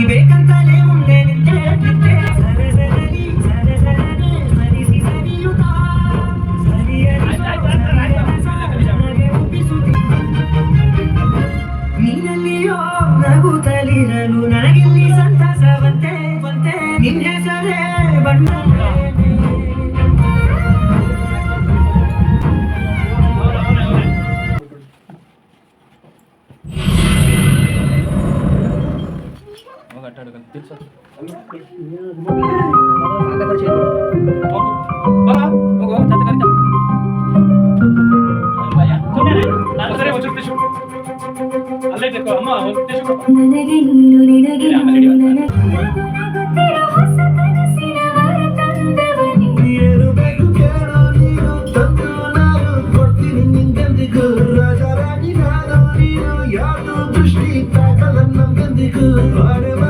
y beca మాట్లాడగలను తెలుసా ನನಗೆ ನೀನು ನಿನಗೆ ನನಗೆ What am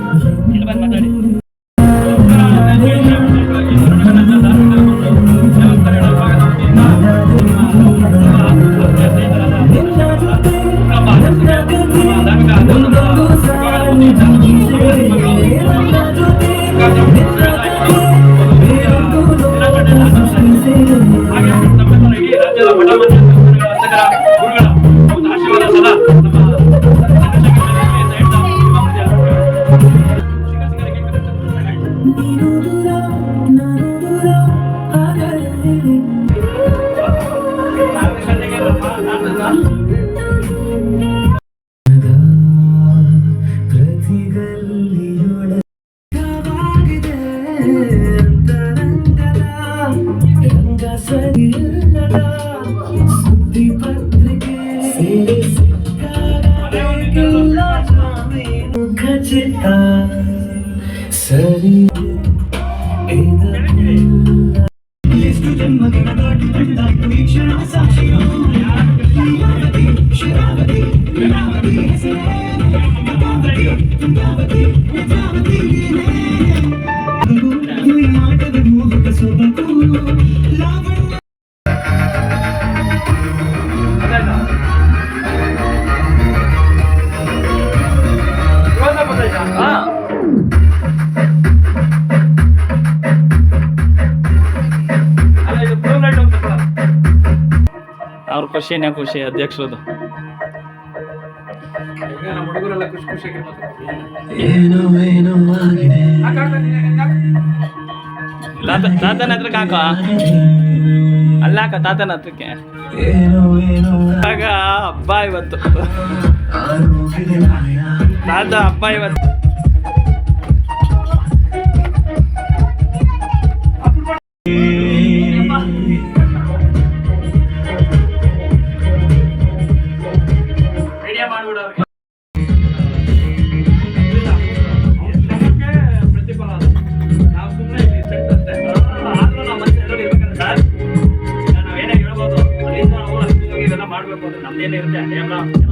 ಸರಿಯಿಲ್ಲದ ಸುದ್ದಿ ಪತ್ರಿಕೆ ಖಚಿತ ಸರಿ ಖುಷಿನೇ ಖುಷಿ? ಅಧ್ಯಕ್ಷರದು. ತಾತನ ಹತ್ರಕ್ಕೆ ಹಾಕ? ಅಲ್ಲ ಹಾಕ ತಾತನ ಹತ್ರಕ್ಕೆ. ಆಗ ಹಬ್ಬ ಇವತ್ತು. ತಾತ ಹಬ್ಬ ಇವತ್ತು. ini kerja ya bang